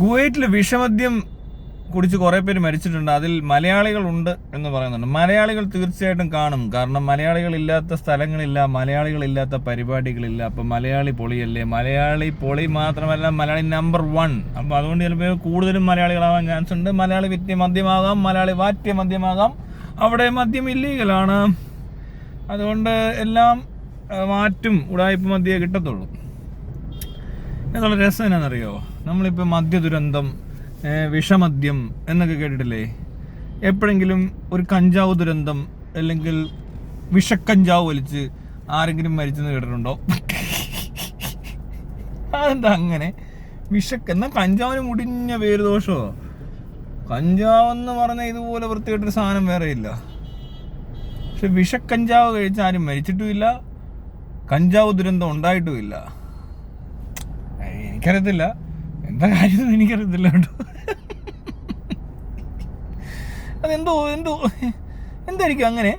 കുവൈറ്റിൽ വിഷമദ്യം കുടിച്ച് കുറേ പേര് മരിച്ചിട്ടുണ്ട്. അതിൽ മലയാളികളുണ്ട് എന്ന് പറയുന്നുണ്ട്. മലയാളികൾ തീർച്ചയായിട്ടും കാണും. കാരണം മലയാളികളില്ലാത്ത സ്ഥലങ്ങളില്ല മലയാളികളില്ലാത്ത പരിപാടികളില്ല. അപ്പം മലയാളി പൊളിയല്ലേ? മലയാളി പൊളി മാത്രമല്ല മലയാളി നമ്പർ വൺ അപ്പം അതുകൊണ്ട് ചിലപ്പോൾ കൂടുതലും മലയാളികളാവാൻ ചാൻസ് ഉണ്ട്. മലയാളി വിദ്യ മദ്യമാകാം മലയാളി വാറ്റ്യ മദ്യമാകാം. അവിടെ മദ്യം ഇല്ലീഗലാണ് അതുകൊണ്ട് എല്ലാം മാറ്റും. ഉടായ്പ മദ്യമേ കിട്ടത്തുള്ളൂ. എന്നുള്ള രസം എന്നാണെന്നറിയോ? നമ്മളിപ്പോൾ മദ്യ ദുരന്തം വിഷമദ്യം എന്നൊക്കെ കേട്ടിട്ടില്ലേ? എപ്പോഴെങ്കിലും ഒരു കഞ്ചാവ് ദുരന്തം അല്ലെങ്കിൽ വിഷക്കഞ്ചാവ് വലിച്ച് ആരെങ്കിലും മരിച്ചെന്ന് കേട്ടിട്ടുണ്ടോ? അതെന്താ അങ്ങനെ? വിഷക്ക് എന്നാൽ കഞ്ചാവിന് മുടിഞ്ഞ പേര് ദോഷമോ കഞ്ചാവെന്ന് പറഞ്ഞ ഇതുപോലെ വൃത്തികെട്ടൊരു സാധനം വേറെ ഇല്ല പക്ഷെ വിഷക്കഞ്ചാവ് കഴിച്ച് ആരും മരിച്ചിട്ടുമില്ല. കഞ്ചാവ് ദുരന്തം ഉണ്ടായിട്ടുമില്ല. എനിക്കറിയത്തില്ല. എന്താ കാര്യം എനിക്കറിയത്തില്ല കേട്ടോ. അതെന്തോ എന്തോ എന്തായിരിക്കും അങ്ങനെ